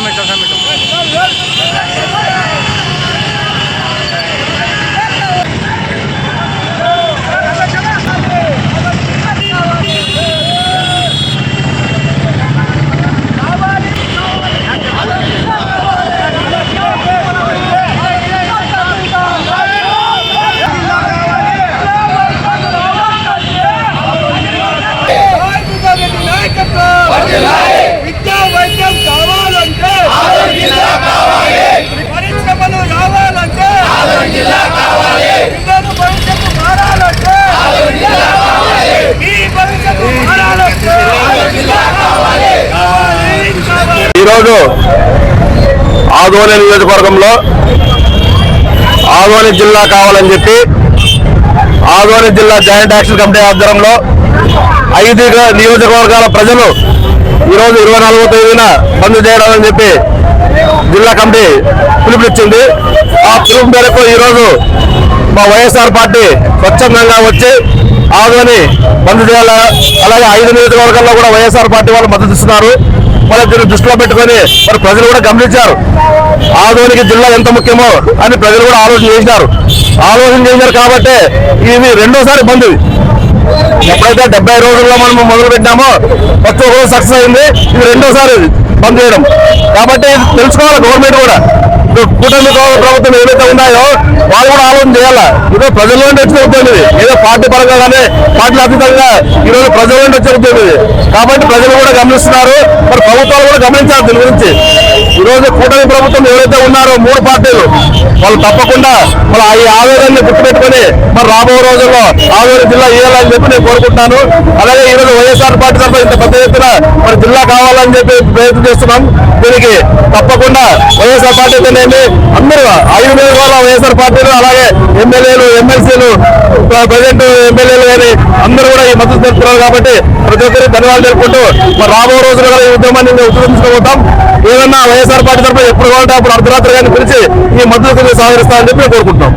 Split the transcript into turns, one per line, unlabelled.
Dame, dame, dame. ఈరోజు ఆదోని నియోజకవర్గంలో ఆదోని జిల్లా కావాలని చెప్పి ఆదోని జిల్లా జాయింట్ యాక్షన్ కమిటీ ఆధ్వర్యంలో ఐదు నియోజకవర్గాల ప్రజలు ఈరోజు ఇరవై నాలుగో తేదీన బంద్ చేయడాలని చెప్పి జిల్లా కమిటీ పిలుపునిచ్చింది. ఆ పిలుపు మేరకు ఈరోజు మా వైఎస్ఆర్ పార్టీ స్వచ్ఛందంగా వచ్చి ఆదోని బంద్ చేయాల అలాగే ఐదు నియోజకవర్గాల్లో కూడా వైఎస్ఆర్ పార్టీ వాళ్ళు మద్దతు ఇస్తున్నారు. మరి దృష్టిలో పెట్టుకొని మరి ప్రజలు కూడా గమనించారు. ఆదోనికి జిల్లా ఎంత ముఖ్యమో అని ప్రజలు కూడా ఆలోచన చేసినారు. ఆలోచన చేశారు కాబట్టి ఇది రెండోసారి బంద్ ఎప్పుడైతే డెబ్బై రోజుల్లో మనం మొదలు పెట్టామో ఫస్ట్ ఒక సక్సెస్ అయింది. ఇది రెండోసారి ఇది బంద్ చేయడం. కాబట్టి తెలుసుకోవాలి గవర్నమెంట్ కూడా. కూటమి ప్రభుత్వం ఏదైతే ఉన్నాయో వాళ్ళు కూడా ఆలోచన చేయాలి? ఇదో ప్రజల నుండి వచ్చి ఏదో పార్టీ పరంగా కానీ పార్టీ అతీతంగా ఈ రోజు ప్రజల నుండి వచ్చి కాబట్టి ప్రజలు కూడా గమనిస్తున్నారు. మరి ప్రభుత్వాలు కూడా గమనించాలి దీని గురించి. ఈరోజు కూటమి ప్రభుత్వం ఎవరైతే ఉన్నారో మూడు పార్టీలు వాళ్ళు తప్పకుండా మరి ఈ ఆవేదనని గుర్తుపెట్టుకొని మరి రాబో రోజుల్లో ఆవేదన జిల్లా ఇవ్వాలని చెప్పి నేను కోరుకుంటున్నాను. అలాగే ఈ రోజు వైఎస్ఆర్ పార్టీ తరఫున ఇంత పెద్ద ఎత్తున మరి జిల్లా కావాలని చెప్పి ప్రయత్నం చేస్తున్నాం. దీనికి తప్పకుండా వైఎస్ఆర్ పార్టీ అయితేనేమి అందరూ ఐదు నియోజకవర్గాల వైఎస్ఆర్ పార్టీలు అలాగే ఎమ్మెల్యేలు ఎమ్మెల్సీలు ప్రజెంట్ ఎమ్మెల్యేలు కానీ అందరూ కూడా ఈ మద్దతు తెలుపుతున్నారు కాబట్టి ప్రతి ఒక్కరికి ధన్యవాదాలు తెలుపుకుంటూ మరి రాబో రోజుల్లో కూడా ఈ ఉద్యమాన్ని మేము ఏదన్నా వైఎస్ఆర్ పార్టీ తరఫున ఎప్పుడు కావాలంటే అప్పుడు అర్ధరాత్రి కానీ పిలిచి ఈ మద్దతు సహకరిస్తామని చెప్పి కోరుకుంటున్నాం.